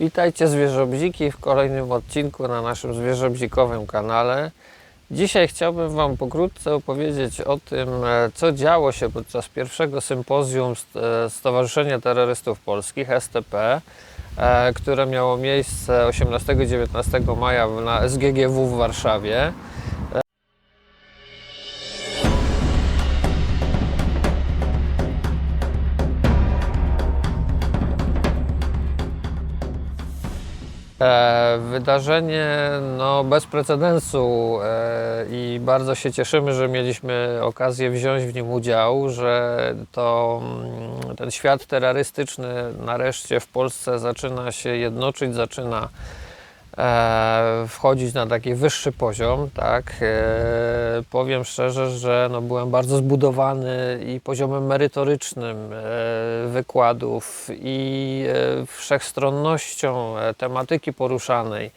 Witajcie zwierzobziki w kolejnym odcinku na naszym zwierzobzikowym kanale. Dzisiaj chciałbym Wam pokrótce opowiedzieć o tym, e, co działo się podczas pierwszego sympozjum e, Stowarzyszenia Terrorystów Polskich STP, e, które miało miejsce 18-19 maja na SGGW w Warszawie. Wydarzenie no, bez precedensu e, i bardzo się cieszymy, że mieliśmy okazję wziąć w nim udział, że to, mm, ten świat terrorystyczny nareszcie w Polsce zaczyna się jednoczyć, zaczyna e, wchodzić na taki wyższy poziom, tak. E, powiem szczerze, że no, byłem bardzo zbudowany i poziomem merytorycznym e, wykładów i e, wszechstronnością e, tematyki poruszanej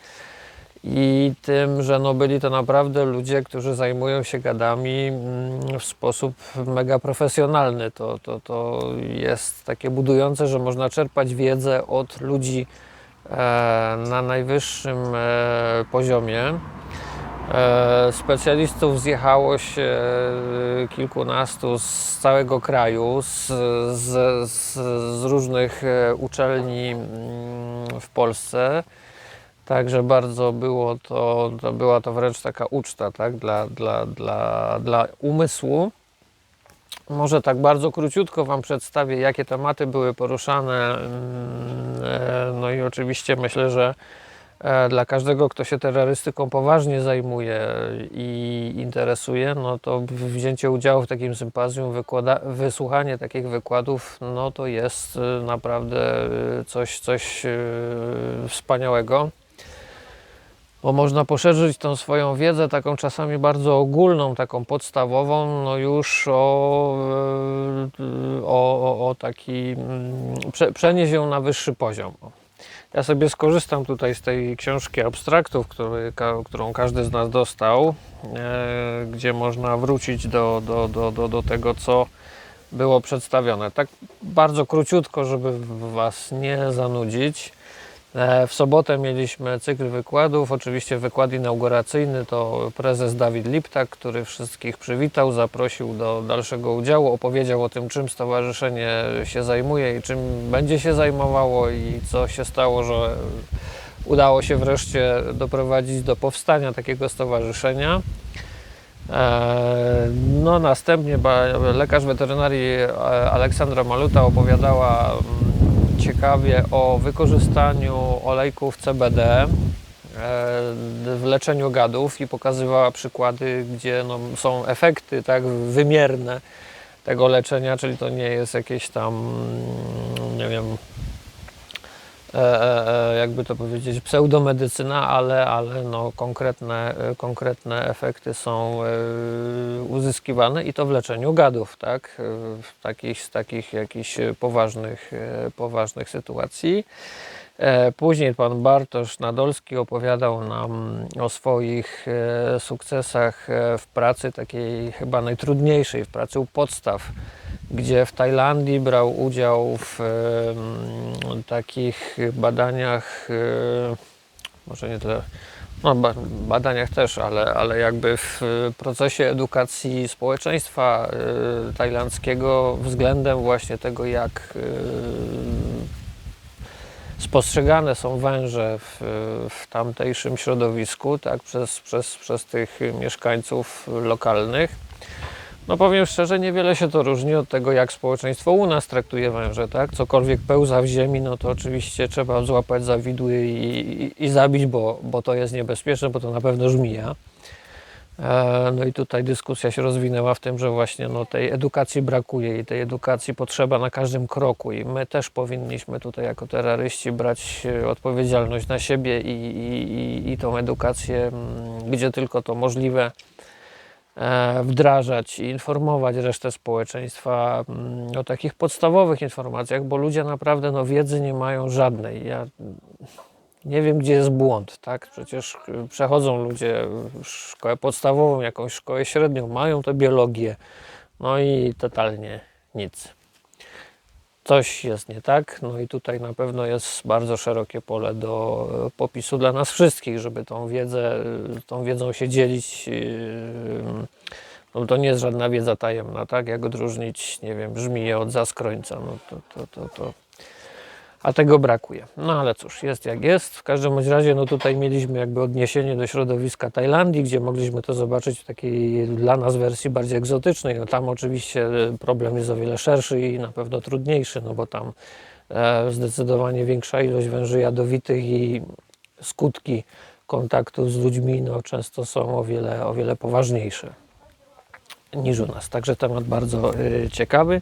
i tym, że no, byli to naprawdę ludzie, którzy zajmują się gadami mm, w sposób mega profesjonalny. To, to, to jest takie budujące, że można czerpać wiedzę od ludzi e, na najwyższym e, poziomie. E, Specjalistów zjechało się e, kilkunastu z całego kraju, z, z, z, różnych e, uczelni mm, w Polsce. Także bardzo było to, to była to wręcz taka uczta tak, dla, dla, dla, dla umysłu. Może tak bardzo króciutko Wam przedstawię, jakie tematy były poruszane. mm, e, No i oczywiście myślę, że e, dla każdego, kto się terrorystyką poważnie zajmuje i interesuje, no to wzięcie udziału w takim sympozjum, wykłada, wysłuchanie takich wykładów, no to jest e, naprawdę coś, coś wspaniałego bo można poszerzyć tą swoją wiedzę, taką czasami bardzo ogólną, taką podstawową, no już o, e, o, o, o taki, mm, prze, przenieść ją na wyższy poziom. Ja sobie skorzystam tutaj z tej książki abstraktów, który, którą każdy z nas dostał, e, gdzie można wrócić do, do, do, do, do tego, co było przedstawione. Tak bardzo króciutko, żeby Was nie zanudzić. E, W sobotę mieliśmy cykl wykładów. Oczywiście wykład inauguracyjny to prezes Dawid Liptak, który wszystkich przywitał, zaprosił do dalszego udziału, opowiedział o tym, czym stowarzyszenie się zajmuje i czym będzie się zajmowało i co się stało, że udało się wreszcie doprowadzić do powstania takiego stowarzyszenia. E, No, następnie lekarz weterynarii e, Aleksandra Maluta opowiadała mm, ciekawie o wykorzystaniu olejków CBD e, w leczeniu gadów i pokazywała przykłady, gdzie no, są efekty tak wymierne tego leczenia, czyli to nie jest jakieś tam, mm, nie wiem, jakby to powiedzieć, pseudomedycyna, ale, ale no, konkretne, e, konkretne efekty są e, uzyskiwane i to w leczeniu gadów, tak? E, W takich, z takich jakichś poważnych, e, poważnych sytuacji. E, Później pan Bartosz Nadolski opowiadał nam o swoich e, sukcesach e, w pracy takiej chyba najtrudniejszej, w pracy u podstaw, gdzie w Tajlandii brał udział w takich badaniach, e, może nie tyle, no ba- badaniach też, ale, ale jakby w procesie edukacji społeczeństwa e, tajlandzkiego względem właśnie tego, jak e, spostrzegane są węże w, w tamtejszym środowisku, tak, przez, przez, przez tych mieszkańców lokalnych. No powiem szczerze, niewiele się to różni od tego, jak społeczeństwo u nas traktuje węże, tak? Cokolwiek pełza w ziemi, no to oczywiście trzeba złapać za widły i, i, i zabić, bo, bo to jest niebezpieczne, bo to na pewno żmija. E, No i tutaj dyskusja się rozwinęła w tym, że właśnie no, tej edukacji brakuje i tej edukacji potrzeba na każdym kroku i my też powinniśmy tutaj jako terroryści brać e, odpowiedzialność na siebie i, i, i, i tą edukację, mm, gdzie tylko to możliwe, wdrażać i informować resztę społeczeństwa mm, o takich podstawowych informacjach, bo ludzie naprawdę no, wiedzy nie mają żadnej. Ja nie wiem, gdzie jest błąd, tak? Przecież y, przechodzą ludzie szkołę podstawową, jakąś szkołę średnią, mają tę biologię, no i totalnie nic. Coś jest nie tak. No i tutaj na pewno jest bardzo szerokie pole do e, popisu dla nas wszystkich, żeby tą wiedzę, e, tą wiedzą się dzielić. e, No to nie jest żadna wiedza tajemna, tak? Jak odróżnić, nie wiem, żmiję od zaskrońca, no to, to, to, to a tego brakuje. No ale cóż, jest jak jest. W każdym razie, no tutaj mieliśmy jakby odniesienie do środowiska Tajlandii, gdzie mogliśmy to zobaczyć w takiej dla nas wersji bardziej egzotycznej. No tam oczywiście e, problem jest o wiele szerszy i na pewno trudniejszy, no bo tam e, zdecydowanie większa ilość węży jadowitych i skutki kontaktu z ludźmi no, często są o wiele, o wiele poważniejsze niż u nas. Także temat bardzo e, ciekawy.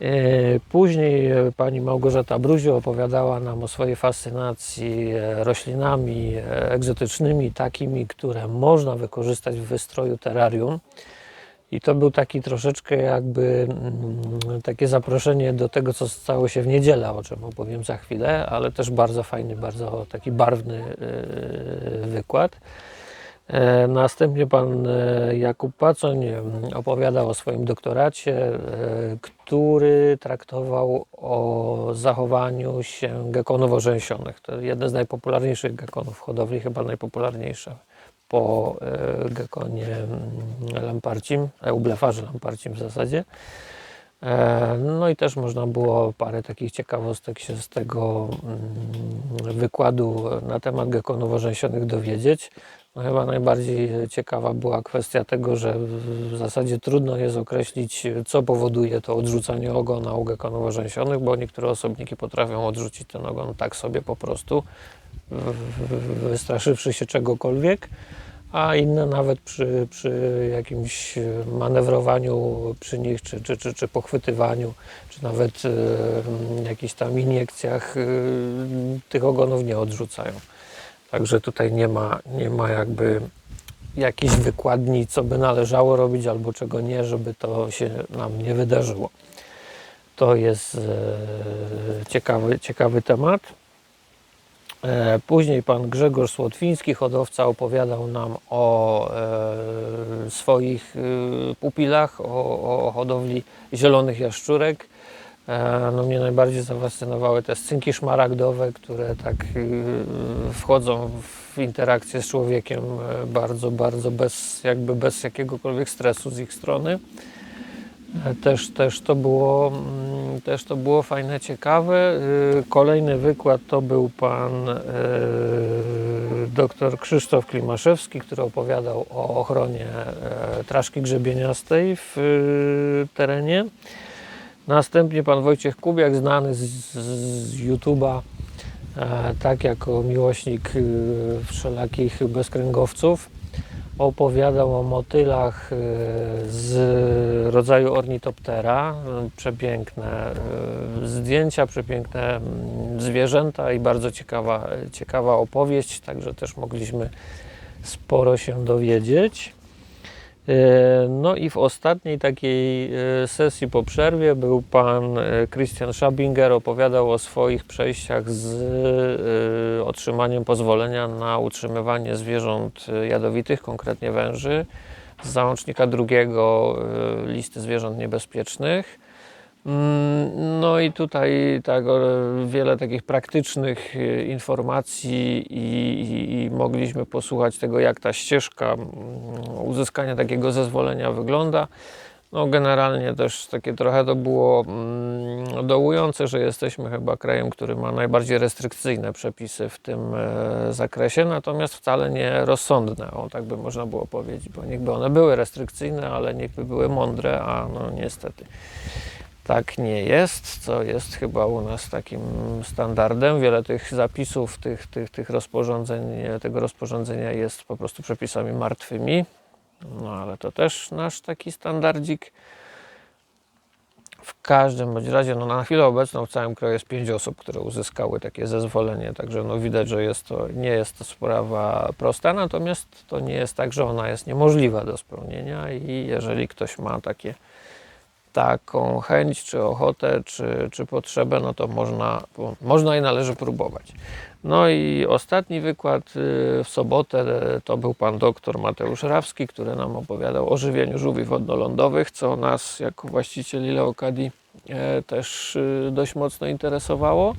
E, Później e, pani Małgorzata Bruziu opowiadała nam o swojej fascynacji e, roślinami egzotycznymi, takimi, które można wykorzystać w wystroju terrarium. I to był taki troszeczkę jakby mm, takie zaproszenie do tego, co stało się w niedzielę, o czym opowiem za chwilę, ale też bardzo fajny, bardzo taki barwny wykład. E, Następnie pan e, Jakub Pacoń opowiadał o swoim doktoracie, e, który traktował o zachowaniu się gekonów orzęsionych. To jeden z najpopularniejszych gekonów w hodowli, chyba najpopularniejsza po gekonie mm, lamparcim, eublefarze lamparcim w zasadzie. No i też można było parę takich ciekawostek się z tego mm, wykładu na temat gekonów orzęsionych dowiedzieć. No chyba najbardziej ciekawa była kwestia tego, że w zasadzie trudno jest określić, co powoduje to odrzucanie ogona u gekonów orzęsionych, bo niektóre osobniki potrafią odrzucić ten ogon tak sobie po prostu, wystraszywszy się czegokolwiek, a inne nawet przy, przy jakimś manewrowaniu przy nich, czy, czy, czy, czy pochwytywaniu, czy nawet e, jakichś tam iniekcjach e, tych ogonów nie odrzucają. Także tutaj nie ma, nie ma jakby jakiejś wykładni, co by należało robić albo czego nie, żeby to się nam nie wydarzyło. To jest e, ciekawy, ciekawy temat. E, Później pan Grzegorz Słotwiński, hodowca, opowiadał nam o e, swoich e, pupilach, o, o hodowli zielonych jaszczurek. E, No mnie najbardziej zafascynowały te scynki szmaragdowe, które tak e, wchodzą w interakcję z człowiekiem e, bardzo, bardzo bez, jakby bez jakiegokolwiek stresu z ich strony. E, Też, też, to było, mm, też to było fajne, ciekawe. Y, Kolejny wykład to był pan dr Krzysztof Klimaszewski, który opowiadał o ochronie traszki grzebieniastej w y, terenie. Następnie pan Wojciech Kubiak, znany z, z YouTube'a, e, tak jako miłośnik y, wszelakich bezkręgowców, opowiadał o motylach e, z rodzaju ornitoptera. E, Przepiękne e, zdjęcia, przepiękne mm, zwierzęta i bardzo ciekawa, ciekawa opowieść, także też mogliśmy sporo się dowiedzieć. E, No i w ostatniej takiej e, sesji po przerwie był pan e, Christian Schabinger, opowiadał o swoich przejściach z otrzymaniem pozwolenia na utrzymywanie zwierząt jadowitych, konkretnie węży, z załącznika drugiego listy zwierząt niebezpiecznych. Mm, No i tutaj tak, wiele takich praktycznych e, informacji i, i, i mogliśmy posłuchać tego, jak ta ścieżka mm, uzyskania takiego zezwolenia wygląda. No generalnie też takie trochę to było mm, dołujące, że jesteśmy chyba krajem, który ma najbardziej restrykcyjne przepisy w tym e, zakresie, natomiast wcale nie rozsądne, o tak by można było powiedzieć, bo niechby one były restrykcyjne, ale niechby były mądre, a no niestety tak nie jest, co jest chyba u nas takim standardem. Wiele tych zapisów, tych, tych, tych rozporządzeń, tego rozporządzenia jest po prostu przepisami martwymi. No ale to też nasz taki standardzik. W każdym bądź razie, no na chwilę obecną w całym kraju jest pięć osób, które uzyskały takie zezwolenie, także no widać, że jest to, nie jest to sprawa prosta, natomiast to nie jest tak, że ona jest niemożliwa do spełnienia i jeżeli ktoś ma takie taką chęć, czy ochotę, czy, czy potrzebę, no to można, można i należy próbować. No i ostatni wykład y, w sobotę y, to był pan doktor Mateusz Rawski, który nam opowiadał o żywieniu żółwi wodnoloądowych, co nas jako właścicieli Leokadii e, też y, dość mocno interesowało.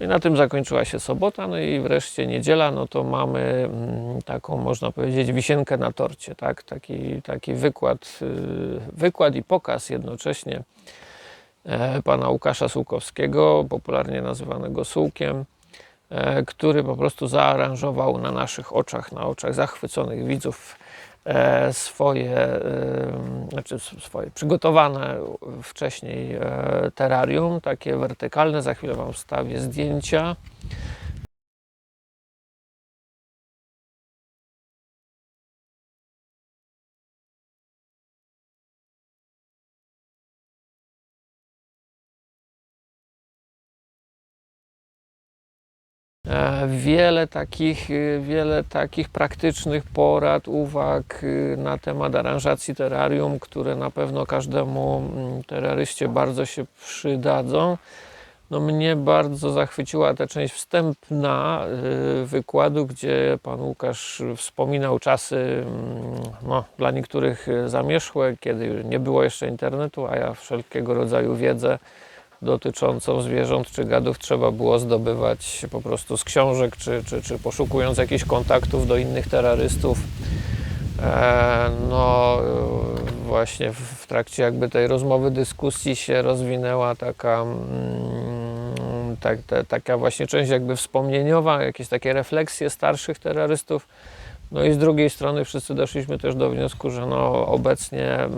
I na tym zakończyła się sobota, no i wreszcie niedziela, no to mamy mm, taką, można powiedzieć, wisienkę na torcie, tak? Taki, taki wykład, y, wykład i pokaz jednocześnie e, pana Łukasza Sułkowskiego, popularnie nazywanego Sułkiem, e, który po prostu zaaranżował na naszych oczach, na oczach zachwyconych widzów swoje, e, znaczy swoje przygotowane wcześniej e, terrarium, takie wertykalne. Za chwilę Wam wstawię zdjęcia. Wiele takich, y, wiele takich praktycznych porad, uwag y, na temat aranżacji terrarium, które na pewno każdemu mm, terroryście bardzo się przydadzą. No mnie bardzo zachwyciła ta część wstępna y, wykładu, gdzie pan Łukasz wspominał czasy mm, no, dla niektórych zamierzchłe, kiedy nie było jeszcze internetu, a ja wszelkiego rodzaju wiedzę dotyczącą zwierząt czy gadów trzeba było zdobywać po prostu z książek, czy, czy, czy poszukując jakichś kontaktów do innych terrorystów. E, no e, właśnie w, trakcie jakby tej rozmowy, dyskusji się rozwinęła taka, mm, te, taka właśnie część jakby wspomnieniowa, jakieś takie refleksje starszych terrorystów. No i z drugiej strony wszyscy doszliśmy też do wniosku, że no obecnie mm,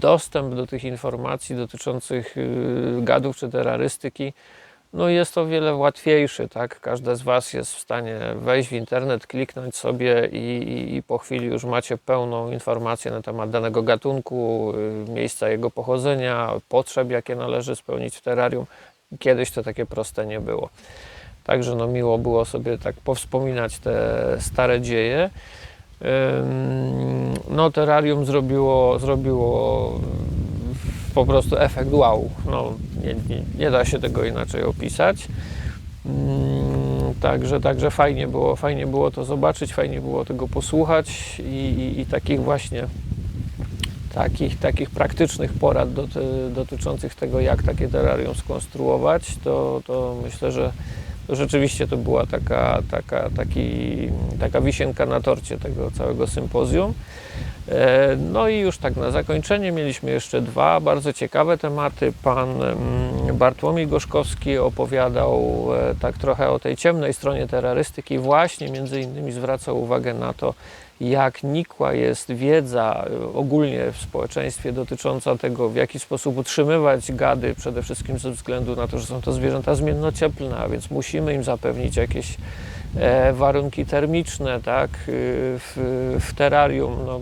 dostęp do tych informacji dotyczących y, gadów czy terrorystyki no jest o wiele łatwiejszy, tak? Każdy z Was jest w stanie wejść w internet, kliknąć sobie i, i, i po chwili już macie pełną informację na temat danego gatunku, y, miejsca jego pochodzenia, potrzeb, jakie należy spełnić w terrarium. Kiedyś to takie proste nie było. Także no miło było sobie tak powspominać te stare dzieje. No terrarium zrobiło, zrobiło po prostu efekt wow. No, nie, nie, nie da się tego inaczej opisać. Także, także fajnie, było, fajnie było to zobaczyć, fajnie było tego posłuchać i, i, i takich właśnie takich, takich praktycznych porad doty, dotyczących tego, jak takie terrarium skonstruować, to, to myślę, że rzeczywiście to była taka, taka, taki, taka wisienka na torcie tego całego sympozjum. E, No i już tak na zakończenie mieliśmy jeszcze dwa bardzo ciekawe tematy. Pan mm, Bartłomiej Gorzkowski opowiadał e, tak trochę o tej ciemnej stronie terrorystyki, właśnie między innymi zwracał uwagę na to, jak nikła jest wiedza e, ogólnie w społeczeństwie dotycząca tego, w jaki sposób utrzymywać gady, przede wszystkim ze względu na to, że są to zwierzęta zmiennocieplne, a więc musimy im zapewnić jakieś e, warunki termiczne, tak, y, w, w terrarium. No,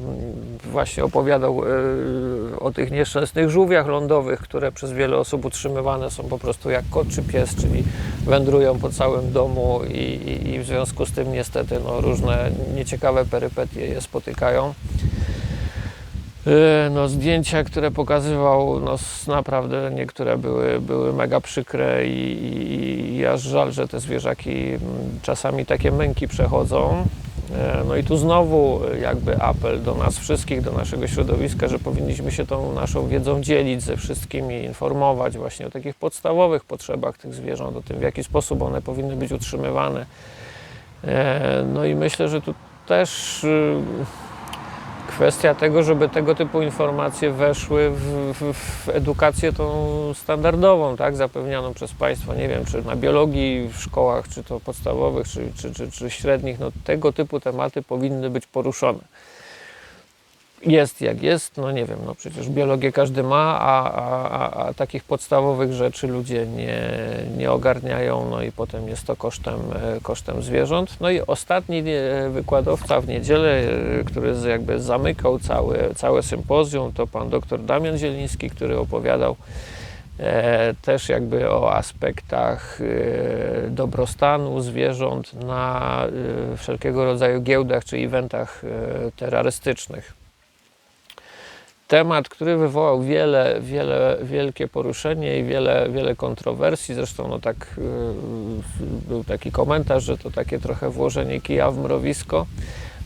właśnie opowiadał e, o tych nieszczęsnych żółwiach lądowych, które przez wiele osób utrzymywane są po prostu jak kot czy pies, czyli wędrują po całym domu i, i, i w związku z tym niestety no, różne nieciekawe perypetie je spotykają. E, No, zdjęcia, które pokazywał, no, naprawdę niektóre były, były mega przykre i, i, i aż żal, że te zwierzaki mm, czasami takie męki przechodzą. E, No i tu znowu jakby apel do nas wszystkich, do naszego środowiska, że powinniśmy się tą naszą wiedzą dzielić ze wszystkimi, informować właśnie o takich podstawowych potrzebach tych zwierząt, o tym w jaki sposób one powinny być utrzymywane. E, No i myślę, że tu też y, kwestia tego, żeby tego typu informacje weszły w, w, w edukację tą standardową, tak, zapewnianą przez państwo, nie wiem, czy na biologii w szkołach, czy to podstawowych, czy, czy, czy, czy średnich, no tego typu tematy powinny być poruszone. Jest jak jest, no nie wiem, no przecież biologię każdy ma, a, a, a, takich podstawowych rzeczy ludzie nie, nie ogarniają, no i potem jest to kosztem, e, kosztem zwierząt. No i ostatni e, wykładowca w niedzielę, e, który jakby zamykał całe, całe sympozjum, to pan dr Damian Zieliński, który opowiadał e, też jakby o aspektach e, dobrostanu zwierząt na e, wszelkiego rodzaju giełdach czy eventach terrorystycznych. Temat, który wywołał wiele, wiele, wielkie poruszenie i wiele, wiele kontrowersji. Zresztą no tak, y, był taki komentarz, że to takie trochę włożenie kija w mrowisko.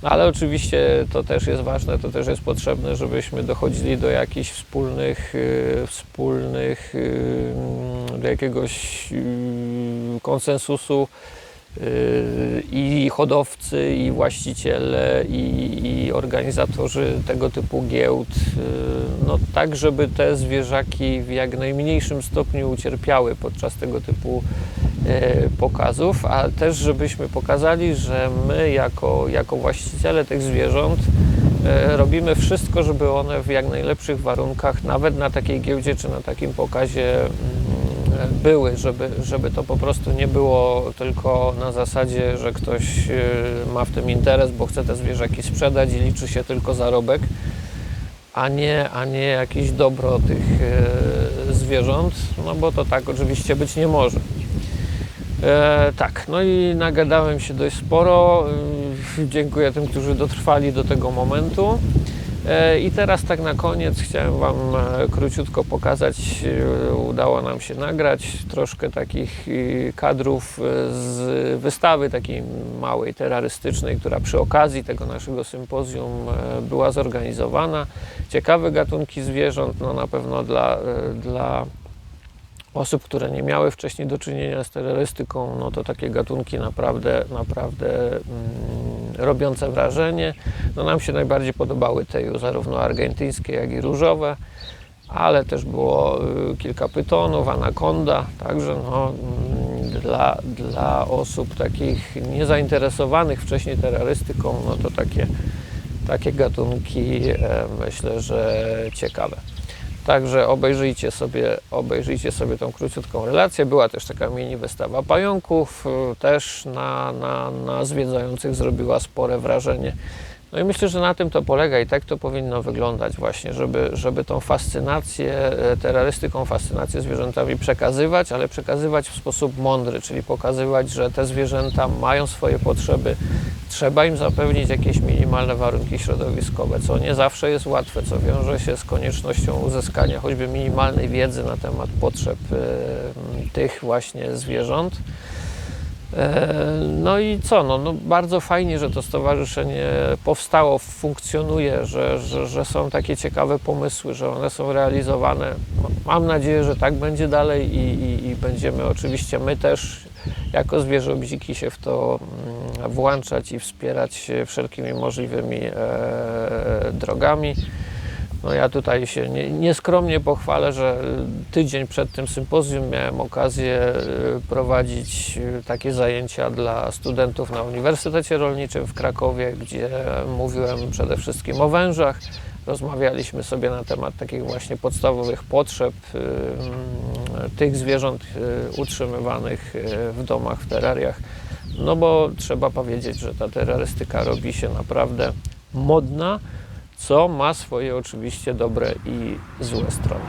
No ale oczywiście to też jest ważne, to też jest potrzebne, żebyśmy dochodzili do jakichś wspólnych, y, wspólnych, y, do jakiegoś konsensusu i hodowcy, i właściciele, i, i organizatorzy tego typu giełd, y, no tak, żeby te zwierzaki w jak najmniejszym stopniu ucierpiały podczas tego typu e, pokazów, a też żebyśmy pokazali, że my jako, jako właściciele tych zwierząt robimy wszystko, żeby one w jak najlepszych warunkach, nawet na takiej giełdzie czy na takim pokazie mm, były, żeby, żeby to po prostu nie było tylko na zasadzie, że ktoś e, ma w tym interes, bo chce te zwierzaki sprzedać i liczy się tylko zarobek, a nie, a nie jakieś dobro tych e, zwierząt, no bo to tak oczywiście być nie może. E, tak, no i nagadałem się dość sporo. E, dziękuję tym, którzy dotrwali do tego momentu. E, I teraz tak na koniec chciałem Wam e, króciutko pokazać, e, udało nam się nagrać troszkę takich kadrów z wystawy takiej małej, terrorystycznej, która przy okazji tego naszego sympozjum była zorganizowana. Ciekawe gatunki zwierząt, no na pewno dla, dla osób, które nie miały wcześniej do czynienia z terrorystyką, no to takie gatunki naprawdę, naprawdę mm, robiące wrażenie. No nam się najbardziej podobały te zarówno argentyńskie, jak i różowe, ale też było y, kilka pytonów, anakonda, także no, mm, dla, dla osób takich niezainteresowanych wcześniej terrorystyką, no to takie, takie gatunki e, myślę, że ciekawe. Także obejrzyjcie sobie, obejrzyjcie sobie tą króciutką relację. Była też taka mini wystawa pająków, y, też na, na, na zwiedzających zrobiła spore wrażenie. No i myślę, że na tym to polega i tak to powinno wyglądać właśnie, żeby, żeby tą fascynację e, terrorystyką, fascynację zwierzętami przekazywać, ale przekazywać w sposób mądry, czyli pokazywać, że te zwierzęta mają swoje potrzeby, trzeba im zapewnić jakieś minimalne warunki środowiskowe, co nie zawsze jest łatwe, co wiąże się z koniecznością uzyskania choćby minimalnej wiedzy na temat potrzeb e, tych właśnie zwierząt. E, No i co? No, no bardzo fajnie, że to stowarzyszenie powstało, funkcjonuje, że, że, że są takie ciekawe pomysły, że one są realizowane. Mam nadzieję, że tak będzie dalej i, i, i będziemy oczywiście my też jako zwierzobziki się w to mm, włączać i wspierać wszelkimi możliwymi e, drogami. No ja tutaj się nie, nieskromnie pochwalę, że tydzień przed tym sympozjum miałem okazję y, prowadzić y, takie zajęcia dla studentów na Uniwersytecie Rolniczym w Krakowie, gdzie mówiłem przede wszystkim o wężach. Rozmawialiśmy sobie na temat takich właśnie podstawowych potrzeb mm, tych zwierząt utrzymywanych w domach, w terrariach. No bo trzeba powiedzieć, że ta terrorystyka robi się naprawdę modna co ma swoje oczywiście dobre i złe strony.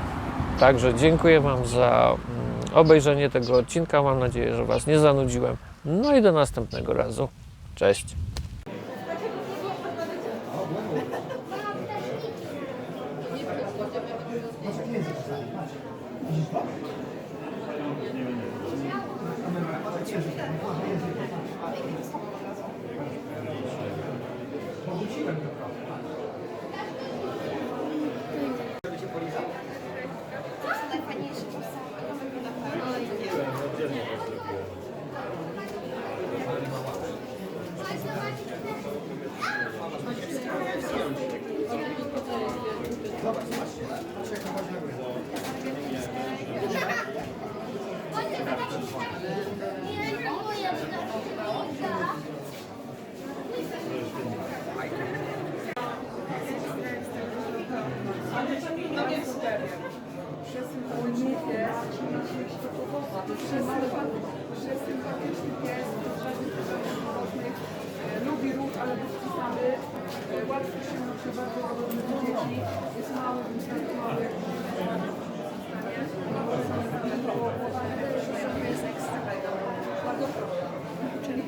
Także dziękuję Wam za mm, obejrzenie tego odcinka. Mam nadzieję, że Was nie zanudziłem. No i do następnego razu. Cześć. Najfajniejsze czasami. Przesympatyczny pies, lubi ruch, ale bez przesady. E, Łatwo się uczy, bardzo podobny do dzieci. Jest mały, więc tak mały. Bardzo proszę. Czyli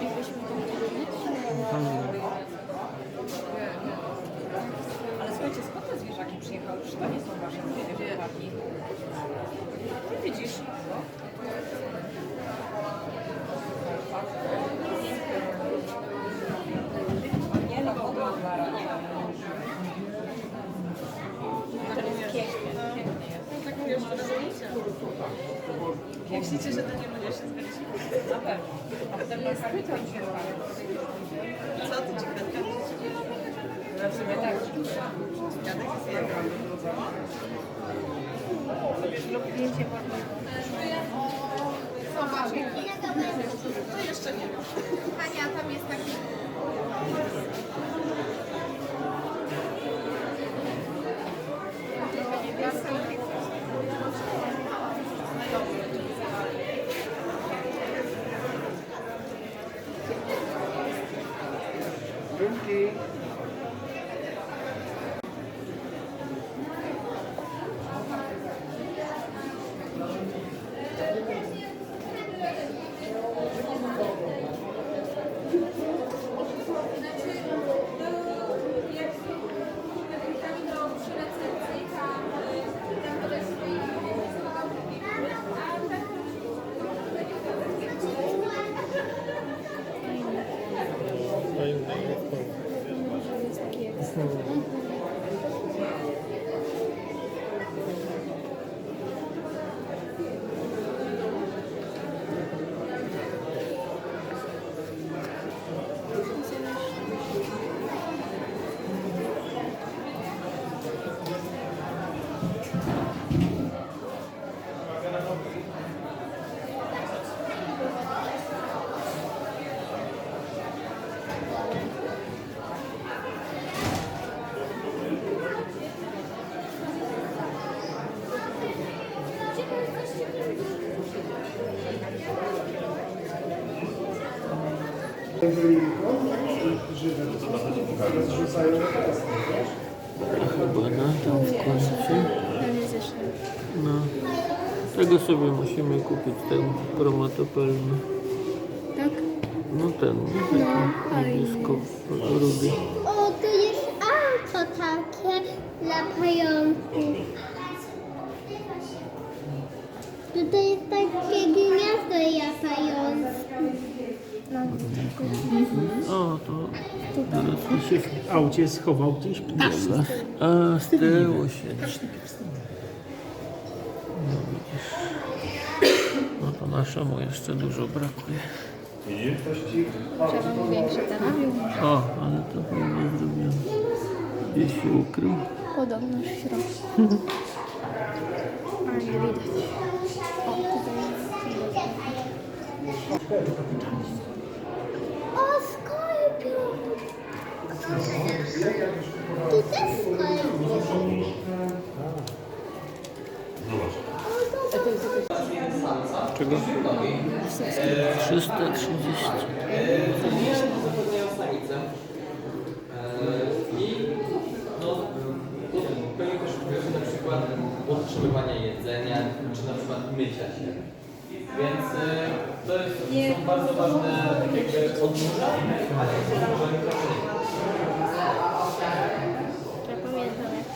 Jakbyśmy to mieli taki. Widzisz? Nie no, w ogóle Tak Jak się cieszę, to nie będzie się zgodzić. Na pewno. A potem jest pytań się Co ty ci Na sumie tak. Dziadek jest jego. Lub zdjęcie Zobacz, to jeszcze nie. Hania, tam jest taki... Chyba na tam w końcu. No. Tego sobie musimy kupić, ten chromatopelny. Tak? No ten, nie? taki niebiesko rudy. O, tu jest auto takie dla pająków. Tutaj jest takie gniazdo dla pająków. No, O, to teraz się w aucie schował gdzieś. Dobra. A, z tyłu siedzi. No widzisz. No to naszemu jeszcze dużo brakuje. trzeba mu większe terapium. O, ale to fajnie zrobione. Gdzieś się ukrył. Podobno w środku. A nie widać. O, tutaj O, skorpion! Tu też skorpion. Czego? 330. zapewniają samicę. I no, pełni też funkcję na przykład podtrzymywania jedzenia, czy na przykład mycia się. Więc to jest, są bardzo ważne jakby. Ja pamiętam jak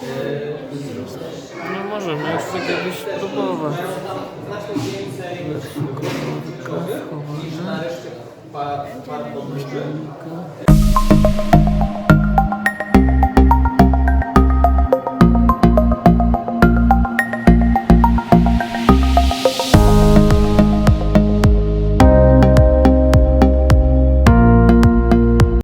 No możemy jeszcze kiedyś spróbować. Znacznie więcej komórka niż na schowana. reszcie